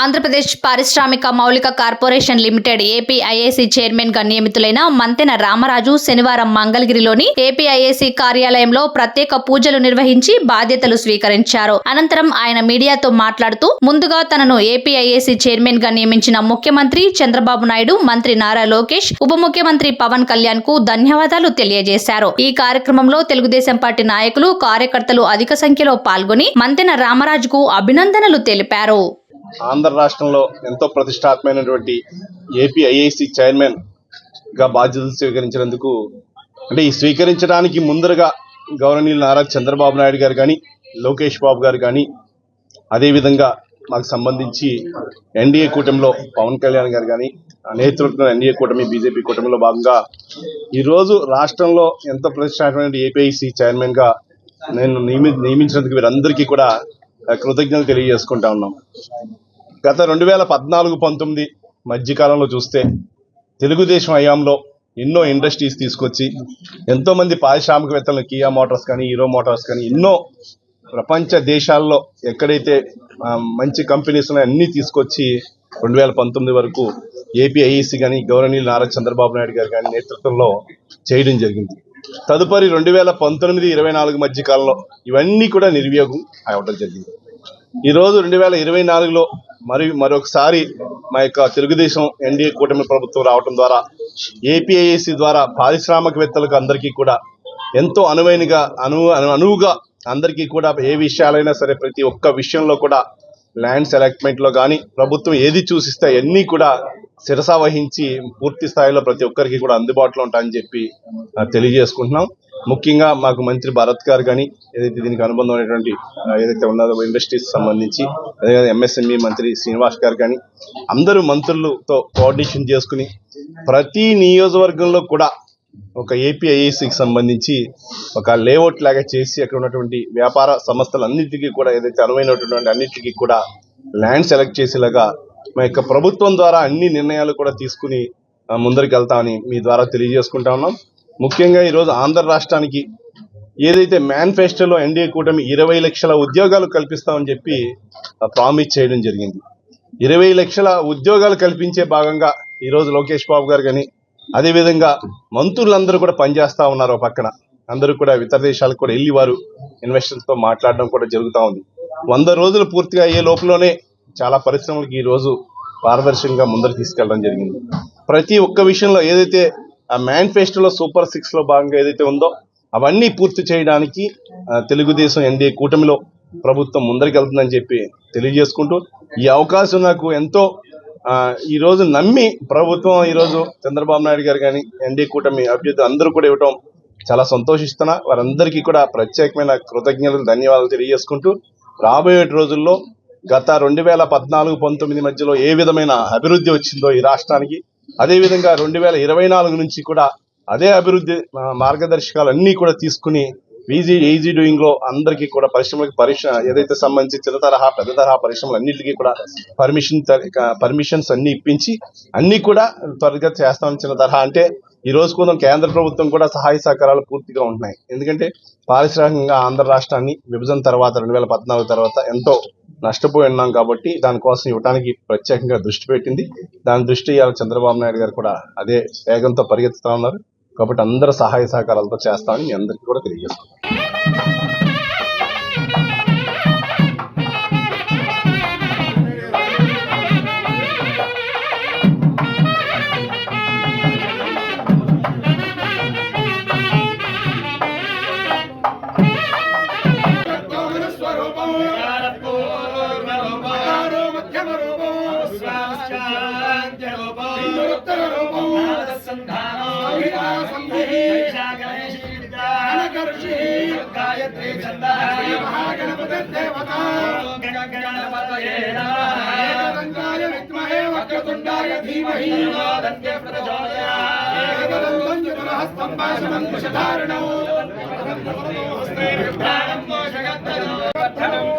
ఆంధ్రప్రదేశ్ పారిశ్రామిక మౌలిక corporation limited ఏపీఐఏసీ చైర్మన్గా నియమితులైన మంతెన రామరాజు శనివారం మంగళగిరిలోని ఏపీఐఏసీ కార్యాలయంలో ప్రత్యేక పూజలు నిర్వహించి బాధ్యతలు స్వీకరించారు. అనంతరం ఆయన మీడియాతో మాట్లాడుతూ ముందుగా తనను ఏపీఐఏసీ చైర్మన్గా నియమించిన ముఖ్యమంత్రి చంద్రబాబు నాయుడు మంత్రి నారా లోకేష్ ఉప ముఖ్యమంత్రి పవన్ కళ్యాణ్కు ధన్యవాదాలు తెలియజేశారు. ఈ కార్యక్రమంలో తెలుగుదేశం పార్టీ నాయకులు కార్యకర్తలు అధిక సంఖ్యలో పాల్గొని మంతెన రామరాజుకు అభినందనలు తెలిపారు. ఆంధ్ర రాష్ట్రంలో ఎంతో ప్రతిష్టాత్మైనటువంటి ఏపీ ఐఐసి చైర్మన్గా బాధ్యతలు స్వీకరించినందుకు అంటే ఈ స్వీకరించడానికి ముందరగా గౌరవనీయులు నారా చంద్రబాబు నాయుడు గారు కానీ లోకేష్ బాబు గారు కానీ అదేవిధంగా మాకు సంబంధించి ఎన్డీఏ కూటమిలో పవన్ కళ్యాణ్ గారు కానీ నేతృత్వం ఎన్డీఏ కూటమి బీజేపీ కూటమిలో భాగంగా ఈరోజు రాష్ట్రంలో ఎంతో ప్రతిష్టాత్మైన ఏపీఐసి చైర్మన్గా నేను నియమి నియమించినందుకు వీరందరికీ కూడా కృతజ్ఞతలు తెలియజేసుకుంటా ఉన్నాం. గత రెండు వేల పద్నాలుగు పంతొమ్మిది మధ్యకాలంలో చూస్తే తెలుగుదేశం హయాంలో ఎన్నో ఇండస్ట్రీస్ తీసుకొచ్చి ఎంతోమంది పారిశ్రామికవేత్తలను కియా మోటార్స్ కానీ హీరో మోటార్స్ కానీ ఎన్నో ప్రపంచ దేశాల్లో ఎక్కడైతే మంచి కంపెనీస్ ఉన్నాయి అన్నీ తీసుకొచ్చి రెండు వేల పంతొమ్మిది వరకు ఏపీఐఈసి కానీ గౌరవనీయులు నారా చంద్రబాబు నాయుడు గారు కానీ నేతృత్వంలో చేయడం జరిగింది. తదుపరి రెండు వేల పంతొమ్మిది ఇరవై నాలుగు మధ్య కాలంలో ఇవన్నీ కూడా నిర్వియోగం అవ్వడం జరిగింది. ఈరోజు రెండు వేల ఇరవై నాలుగులో మరి మరొకసారి మా యొక్క తెలుగుదేశం ఎన్డీఏ కూటమి ప్రభుత్వం రావడం ద్వారా ఏపీఐఏసీ ద్వారా పారిశ్రామికవేత్తలకు అందరికీ కూడా ఎంతో అనువైనగా అను అనువుగా అందరికీ కూడా ఏ విషయాలైనా సరే ప్రతి ఒక్క విషయంలో కూడా ల్యాండ్ సెలెక్ట్మెంట్లో కానీ ప్రభుత్వం ఏది చూసిస్తే అన్నీ కూడా శిరసా వహించి పూర్తి స్థాయిలో ప్రతి ఒక్కరికి కూడా అందుబాటులో ఉంటాయని చెప్పి తెలియజేసుకుంటున్నాం. ముఖ్యంగా మాకు మంత్రి భరత్ గారు కానీ ఏదైతే దీనికి అనుబంధమైనటువంటి ఏదైతే ఉన్నదో ఇండస్ట్రీస్ సంబంధించి అదే ఎంఎస్ఎంఈ మంత్రి శ్రీనివాస్ గారు కానీ అందరూ మంత్రులతో కోఆర్డినేషన్ చేసుకుని ప్రతి నియోజకవర్గంలో కూడా ఒక ఏపీఐఏసీకి సంబంధించి ఒక లేఅవుట్ లాగా చేసి అక్కడ ఉన్నటువంటి వ్యాపార సంస్థలన్నింటికీ కూడా ఏదైతే అనువైనటువంటి అన్నింటికీ కూడా ల్యాండ్ సెలెక్ట్ చేసేలాగా మా యొక్క ప్రభుత్వం ద్వారా అన్ని నిర్ణయాలు కూడా తీసుకుని ముందరికి వెళ్తామని మీ ద్వారా తెలియజేసుకుంటా ఉన్నాం. ముఖ్యంగా ఈరోజు ఆంధ్ర రాష్ట్రానికి ఏదైతే మేనిఫెస్టోలో ఎన్డీఏ కూటమి ఇరవై లక్షల ఉద్యోగాలు కల్పిస్తామని చెప్పి ప్రామిస్ చేయడం జరిగింది. ఇరవై లక్షల ఉద్యోగాలు కల్పించే భాగంగా ఈరోజు లోకేష్ బాబు గారు కానీ అదేవిధంగా మంత్రులందరూ కూడా పనిచేస్తా ఉన్నారు పక్కన. అందరూ కూడా ఇతర దేశాలకు కూడా వెళ్ళి వారు ఇన్వెస్టర్స్తో మాట్లాడడం కూడా జరుగుతూ ఉంది. వంద రోజులు పూర్తిగా అయ్యే లోపలనే చాలా పరిశ్రమలకు ఈ రోజు పారదర్శకంగా ముందరు తీసుకెళ్ళడం జరిగింది. ప్రతి ఒక్క విషయంలో ఏదైతే ఆ మేనిఫెస్టోలో సూపర్ సిక్స్లో భాగంగా ఏదైతే ఉందో అవన్నీ పూర్తి చేయడానికి తెలుగుదేశం ఎన్డీఏ కూటమిలో ప్రభుత్వం ముందరికి వెళ్తుందని చెప్పి తెలియజేసుకుంటూ ఈ అవకాశం నాకు ఎంతో ఈరోజు ఈ రోజు నమ్మి ప్రభుత్వం ఈ రోజు చంద్రబాబు నాయుడు గారు కానీ ఎన్డీ కూటమి అభ్యర్థి అందరూ కూడా ఇవ్వటం చాలా సంతోషిస్తున్నా. వారందరికీ కూడా ప్రత్యేకమైన కృతజ్ఞతలు ధన్యవాదాలు తెలియజేసుకుంటూ రాబోయే రోజుల్లో గత రెండు వేల పద్నాలుగు పంతొమ్మిది మధ్యలో ఏ విధమైన అభివృద్ధి వచ్చిందో ఈ రాష్ట్రానికి అదే విధంగా రెండు వేల ఇరవై నాలుగు నుంచి కూడా అదే అభివృద్ధి మార్గదర్శకాలు అన్ని కూడా తీసుకుని ఈజీ ఈజీ డూయింగ్లో అందరికీ కూడా పరిశ్రమలకు పరిశ్రమ ఏదైతే సంబంధించి చిన్న తరహా పెద్ద తరహా పరిశ్రమలు అన్నింటికీ కూడా పర్మిషన్ పర్మిషన్స్ అన్ని ఇప్పించి అన్ని కూడా త్వరగా చేస్తాం చిన్న తరహా అంటే ఈ రోజు కూడా కేంద్ర ప్రభుత్వం కూడా సహాయ సహకారాలు పూర్తిగా ఉంటున్నాయి. ఎందుకంటే పారిశ్రామికంగా ఆంధ్ర రాష్ట్రాన్ని విభజన తర్వాత రెండు వేల పద్నాలుగు తర్వాత ఎంతో నష్టపోయి ఉన్నాం కాబట్టి దానికోసం ఇవ్వడానికి ప్రత్యేకంగా దృష్టి పెట్టింది. దాని దృష్టి చంద్రబాబు నాయుడు గారు కూడా అదే వేగంతో పరిగెత్తుతా ఉన్నారు. కాబట్టి అందరూ సహాయ సహకారాలతో చేస్తామని మీ అందరికీ కూడా తెలియజేస్తున్నాను మధ్యమరూపో స్వాస్యాద్యరూపో ఇంద్రుత్తరూపో సంధానో వినా సంధి గణేశీ విద్యా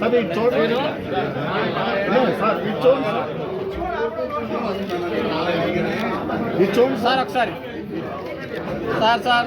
సార్ ఇటు చూడండి సార్ ఇటు చూడండి ఇటు చూడండి సార్ ఒకసారి. Sir sir.